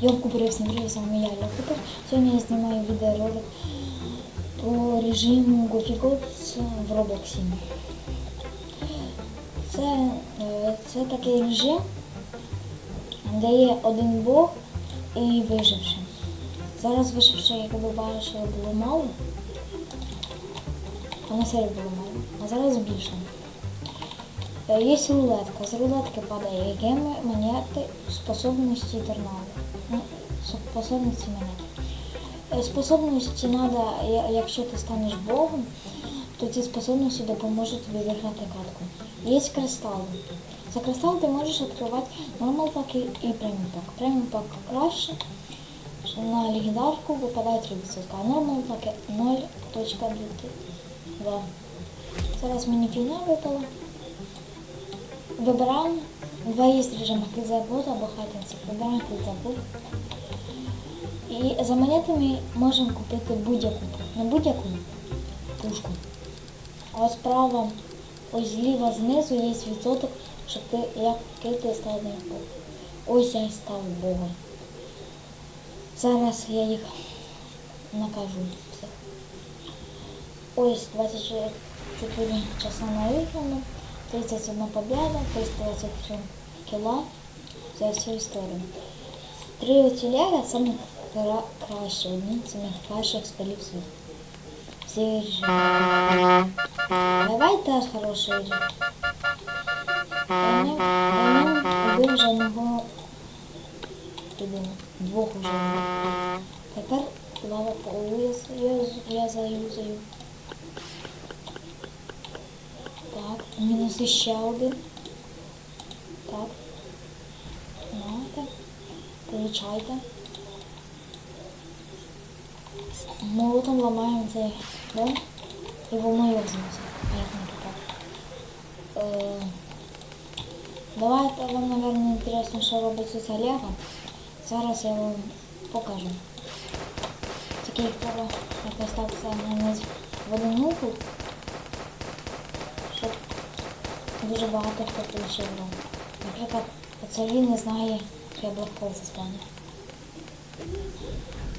Йов Купер, всім привіт, з я, Купер. Сьогодні я знімаю відеоролик по режиму Goofy Goats в Роблоксі. Це, е, це такий режим, де є один бог і виживши. Зараз виживши, як ви бачили, було мало. А на серії було мало. А зараз більше. Е, Є рулетка. З рулетки падає геми, монети, способності торнадо. Ну, способності монети. Е, Способності треба, якщо ти станеш богом, то ці способності допоможуть тобі виграти катку. Є кристали. За кристал ти можеш відкривати нормал паки і преміум пак. Преміум пак краще. На легендарку випадає 3%, а нормал паки 0.2. Зараз мені фігня випала. Вибираємо два є режими кидзабут або хатинців. Вибираємо кидзабут. І за монетами можемо купити будь-яку. Не будь-яку пушку. А справа, ось зліва знизу є відсоток, щоб ти як ти став на. Ось я і став Богом. Зараз я їх накажу. Ось 24 часа на виграну. 31 победа, 323 кіла за всю історію. Три оціляга саме кра- кращі, одні з самих кращих спилів світу. Всі режими. Давай теж хороший не, убив вже одного людину. Двох уже. Тепер лава полу я, я, я заюзаю. Так, мінус ще один. Так. Нате. Получайте. Молотом ламаємо цей дом і волною зносить. А як не так. Е, Давайте вам, мабуть, інтересно, що робиться з Олегом. Зараз я вам покажу. Тільки треба так загнати в один угол, щоб дуже багато хто отримав гру. Наприклад, оце він не знає, що я блокпол заспавнив.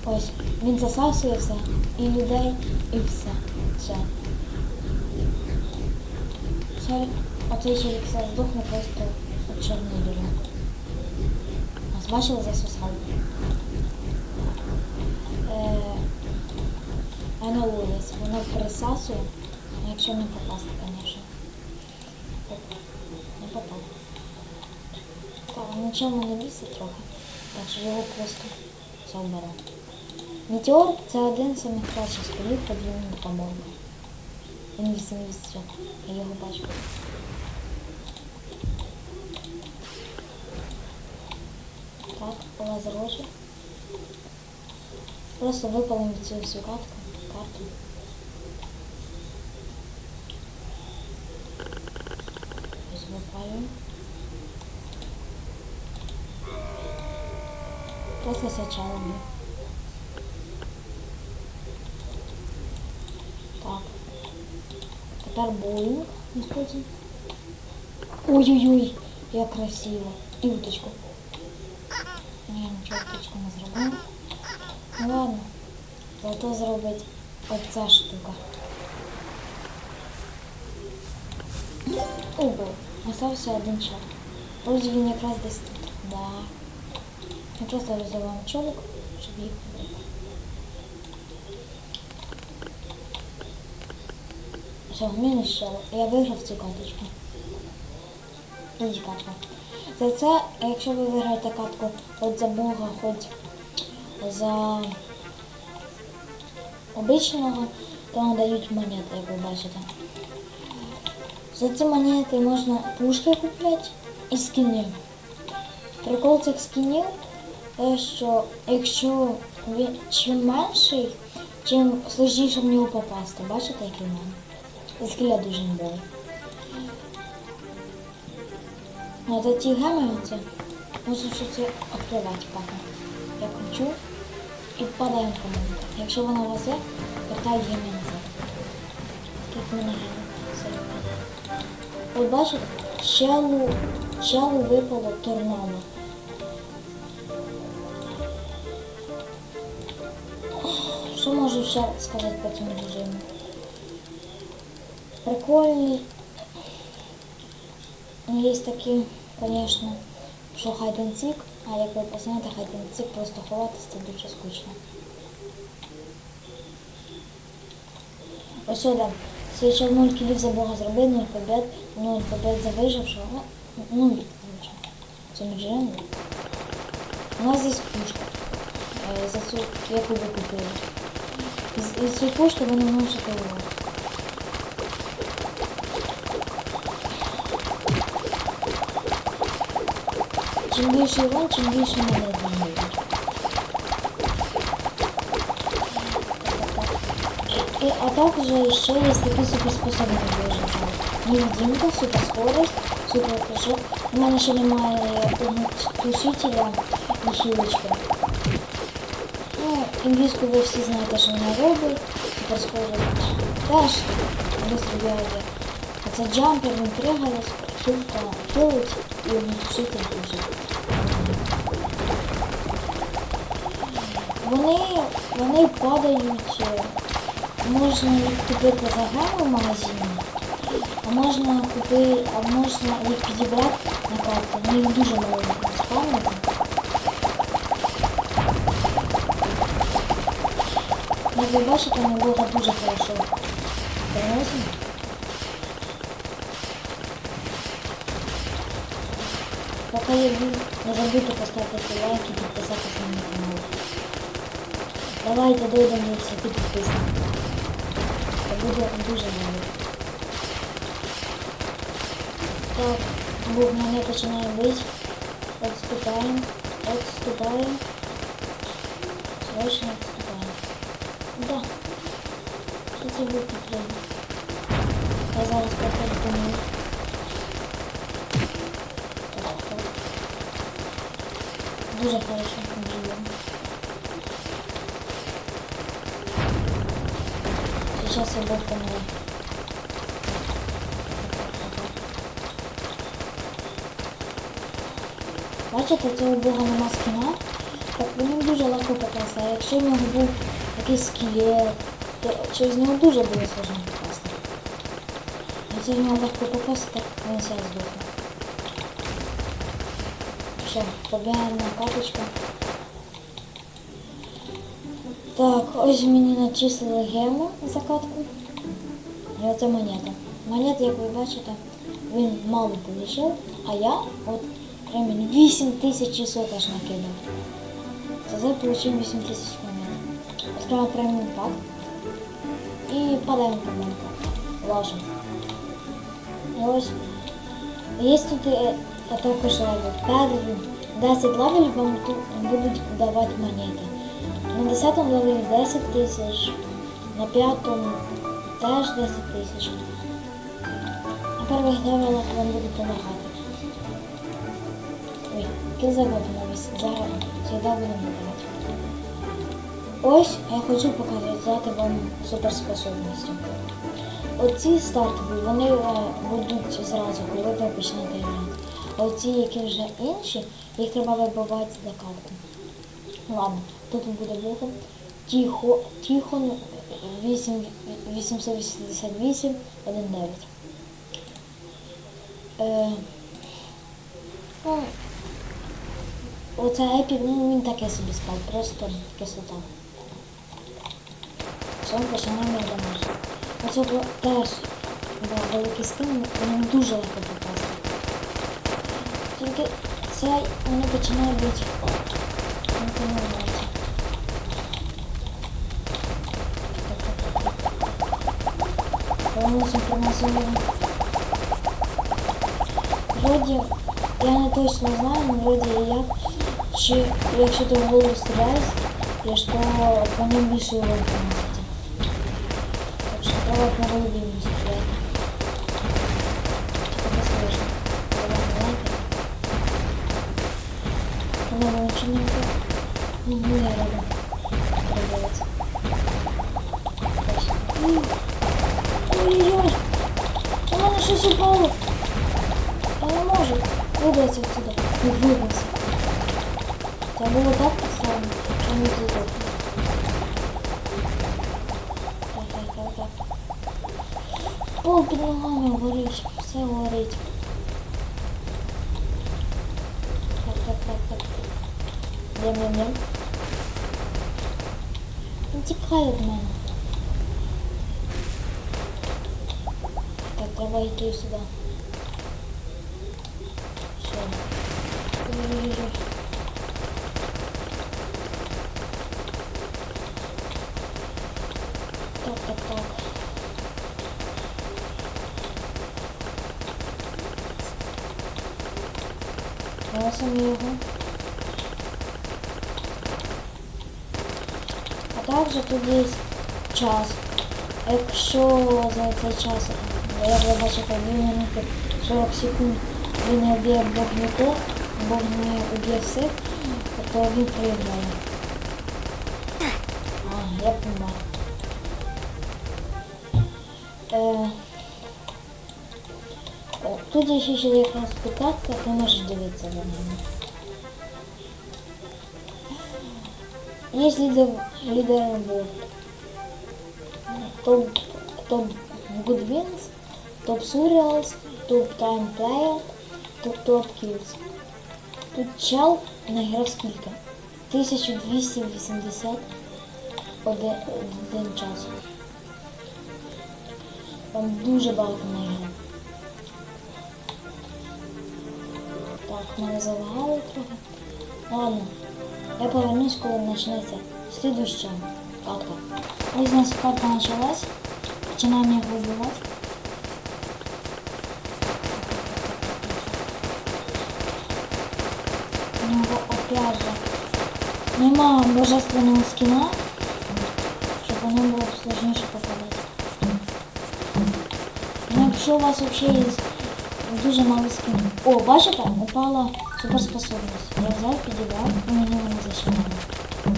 Ось, він засасує все, і людей, і все. Все. Все, оцей чоловік все здохне просто від чорної діри. Ось бачили, засосав. Е, аналогіс, воно присасує, а якщо не попасти, звісно. Оп, не попав. Так, нічого не бісить трохи. Так що його просто вберу. Метеор це один з самих кращих спілів подвійним допомогою. Він 80, я його бачу. Так, лазерочок. Просто випалимо цю всю картку. карту. Просто сначала. Так. Тепер боулінг используем. Ой-ой-ой, як красиво. І уточку. Ну, Я нічого уточку не зробила. Ну ладно. Зато зробить оця штука. Убив. Остався один чат. Вроді він якраз десь тут. Да. Я просто роздавав чолок, щоб їх. Все, мінус ще. Я виграв цю каточку. Тоді катка. За це, якщо ви виграєте катку хоч за Бога, хоч за обичного, то вам дають монети, як ви бачите. За ці монети можна пушки купляти і скини. Прикол цих скінів те, що якщо він чим менший, чим сложніше в нього попасти. Бачите, який в мене? Скеля дуже не були. А за ті оце можна щось відкривати поки. Я кручу і падаємо в команду. Якщо вона у вас є, вертають геми назад. Тут мене. Все. От бачите, челу, челу випало торнадо. Що можу ще сказати по цьому режиму? Прикольний. Ну, Є такі, звісно, що hide а як ви hide and просто ховатися це дуже скучно. Ось сюди. Свічав 0 кілів за Бога зробив, 0 побед, 0 побед за вижившого, ну, ну, короче, це не джерело. У нас здесь пушка. Е, За цю, яку ви купили. Із, із цієї пушки ви не можете урон. Чим більше урон, чим більше монет вам дають. И, а также еще есть такие суперспособности вижити. Невидимка, суперскорость, суперпрыжок. У мене ще немає тушителя і хілочки. Інвізку ви всі знаєте, що вона робить. Суперскорость теж швидко бігає. А це джампер, він пригає, хілка хилить і тушитель дуже. Вони, вони падають. е, Можна їх купити за гривень в а можна купити, а можна їх підібрати на карту. Вони дуже мало спавнити. Як ви бачите, ми Бога дуже хорошо переносимо. Поки я був, не забудьте поставити лайк і підписатися на мій канал. Давайте дойдемо до 10 підписників. Це буде дуже мало. Так, Бог мене починає бити. Отступаємо. Отступаємо. Срочно Це був? Я зараз так. Дуже хорошо живемо. Сейчас я буду помогу. Бачите, цього бога нема скіна, так ньому дуже легко попасти. Якщо в нього був якийсь скелет, то через нього дуже було сложно попасти. Це в нього легко попасти, так він все здохне. Все, побігаємо на. Так, ось мені начислили гему закатку. І оце монета. Монета, як ви бачите, він мало получив, а я от прямо 8 тисяч часов аж накидав. Це за получив 8 тисяч монет. Відкриваємо преміум пак. І монетах. Ложимо. І ось. Є тут е, також левел. Перші 10 левелів вам тут будуть давати монети. На 10 левелі 10 тисяч, на 5 теж 10 тисяч. На перших левелах вам буду допомагати. Ой, кіл заводу навіс. Зараз сюди будемо давати. Ось я хочу показати вам суперспособності. Оці стартові, вони е, будуть зразу, коли ви почнете грати. А оці, які вже інші, їх треба вибивати за карту. Ладно, тут буде бухом. Тихо, Тихон 8, 888 19. Е, ну, оце епік, ну він таке собі спав, просто кислота. Все, починаємо домашнє. Оце теж великий скин, він дуже легко попасти. Тільки це воно починає бути не помилується. Приносимо, приносимо. Вроді, я не точно знаю, вроді як, чи якщо ти в голову стріляєш, і що по ньому більше урон приноситься. Так що треба по голові не стріляти. Тільки не слышно. Треба лайки. Вона вичиненька. Ну, ну, я рада. Подобається. Ось. М. Ой-ой-ой. У мене щось упало. Я не можу вибратися отсюда. Не вибратися. Це було так поставлено, що не зробити. Пол під ногами горить, все горить. Так, так, так, так. Йдем, йдем, йдем. Він тікає від мене. Так, треба йти сюди. Все. Також тут є час. Якщо за цей час, бачите, 2 минути 40 секунд він не вб'є Бог нікого, Бог не уб'є всіх, то він проіграє. А, я помер. Е, Тут є ще якраз питатка, ти можеш дивитися за ними. Є лідер, лідерборд. Топ, топ Good Wins, топ Surreals, топ Time Player, топ Топ Kills. Тут чел награв скільки? 1280 один, час. Там дуже багато награв. Так, мене залагали трохи. Ладно, я повернусь, коли почнеться слідуща катка. Ось у нас катка почалась. Починаємо їх вибивати. У нього опять же нема божественного скіна, щоб воно було сложніше попадати. Ну, якщо у вас взагалі є дуже мало скін. О, бачите, упала суперспособність. Я взяв, підібрав, і мені вона зачинала. Так.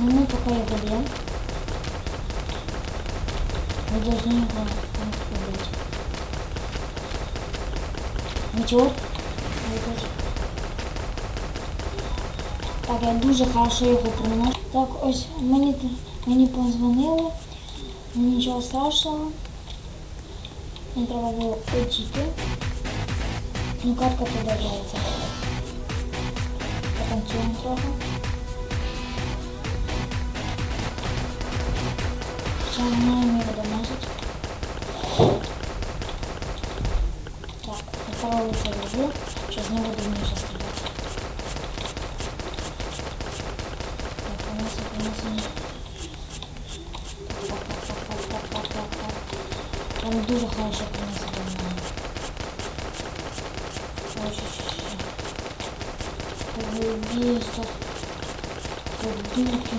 Ну, ми поки його б'ємо. Ми должны його убити. Нічого. Вибить. Так, я дуже хорошо його приношу. Так, ось мені, мені позвонили. Нічого страшного. Мені треба було утіти. Ну, катка продовжується. Потанцюємо трохи. Починаємо його домазати. Так, направо це роблю, що з нього дурніше стріляти. Так, поносимо, поносимо. Так, так, так, так, так, так, так, так. Там дуже хорошо приносить до мене. Ось ще. Убійство. Подумки.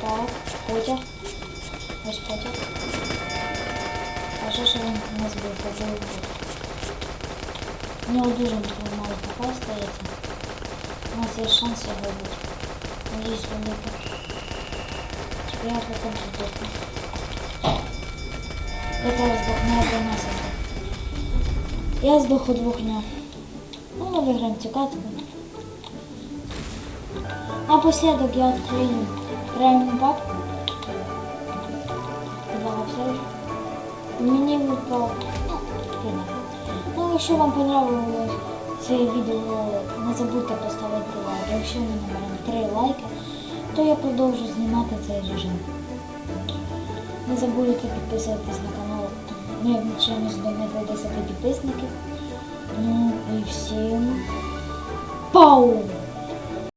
Так, потяг. Ось потяг. А що ж він не збив? Побив. У нього дуже мало пока стається. У нас є шанс його бути. Надіюсь, великий. Я потім здохну. Я зараз здохну до нас. Я здох у двох днях. Ну, ми виграємо цю катку. Напоследок я открою преміум пак. Мені. Ну, фігня. Ну, якщо вам понравилось це відео, не забудьте поставити лайк. Якщо ми наберемо 3 лайки, то я продовжу знімати цей режим. Не забудьте підписуватись на канал. Ми чимось до 10 підписників. Ну і всім пау!